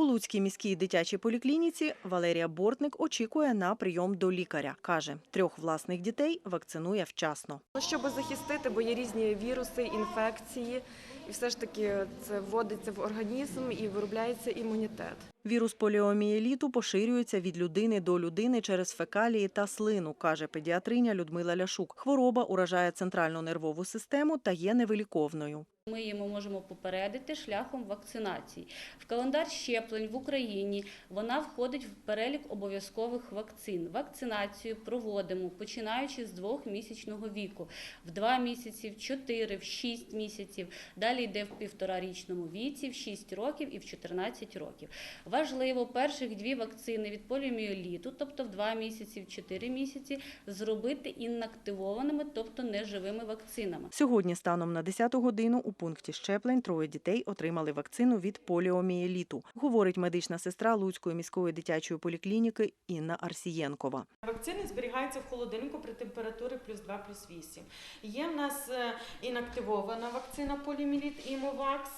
У Луцькій міській дитячій поліклініці Валерія Бортник очікує на прийом до лікаря. Каже, трьох власних дітей вакцинує вчасно. Ну, Щоб захистити, бо є різні віруси, інфекції, і все ж таки це вводиться в організм і виробляється імунітет. Вірус поліомієліту поширюється від людини до людини через фекалії та слину, каже педіатриня Людмила Ляшук. Хвороба уражає центральну нервову систему та є невиліковною. Ми її можемо попередити шляхом вакцинації. В календар щеплень в Україні вона входить в перелік обов'язкових вакцин. Вакцинацію проводимо починаючи з двохмісячного віку, в 2 місяці, в 4, в 6 місяців. Далі йде в півторарічному віці, в 6 років і в 14 років. Важливо перших дві вакцини від поліомієліту, тобто в 2 місяці, в 4 місяці, зробити інактивованими, тобто неживими вакцинами. Сьогодні, станом на 10 годину, у пункті щеплень троє дітей отримали вакцину від поліомієліту, говорить медична сестра Луцької міської дитячої поліклініки Інна Арсієнкова. Вакцини зберігаються в холодильнику при температурі плюс 2, плюс 8. Є в нас е, інактивована вакцина поліміліт Імовакс.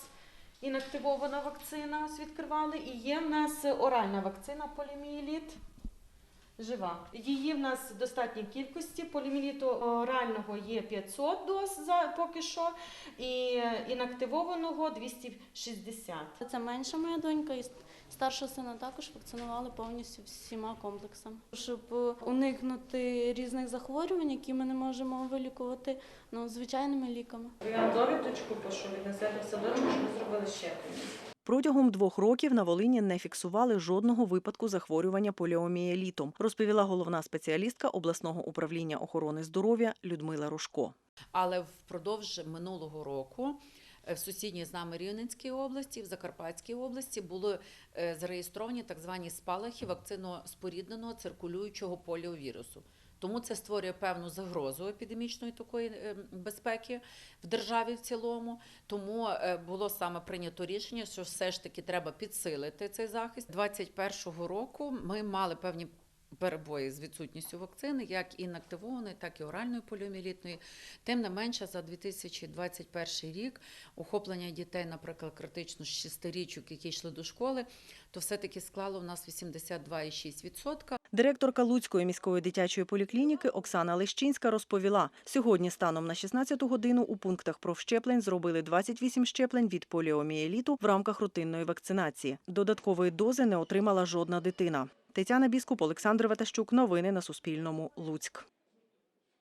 Інактивована вакцина ось відкривали. І є в нас оральна вакцина поліміліт. Жива. Її в нас достатньої кількості. Поліміліту орального є 500 доз за поки що, і інактивованого 260. Це менша моя донька і старшого сина також вакцинували повністю всіма комплексами, щоб уникнути різних захворювань, які ми не можемо вилікувати ну, звичайними ліками. Я вам довідочку пишу від себе в садочку, зробили щеплення. Протягом двох років на Волині не фіксували жодного випадку захворювання поліомієлітом, розповіла головна спеціалістка обласного управління охорони здоров'я Людмила Рожко. Але впродовж минулого року е, в сусідній з нами Рівненській області, в Закарпатській області були е, зареєстровані так звані спалахи вакцино-спорідненого циркулюючого поліовірусу. Тому це створює певну загрозу епідемічної такої е, безпеки в державі в цілому. Тому е, було саме прийнято рішення, що все ж таки треба підсилити цей захист. 2021 року ми мали певні перебої з відсутністю вакцини, як інактивованої, так і оральної поліоміелітної. Тим не менше, за 2021 рік охоплення дітей, наприклад, критично з 6-річок, які йшли до школи, то все-таки склало в нас 82,6%. Директорка Луцької міської дитячої поліклініки Оксана Лещинська розповіла, сьогодні станом на 16 годину у пунктах профщеплень зробили 28 щеплень від поліомієліту в рамках рутинної вакцинації. Додаткової дози не отримала жодна дитина. Тетяна Біскуп, Олександр Ватащук. Новини на Суспільному. Луцьк.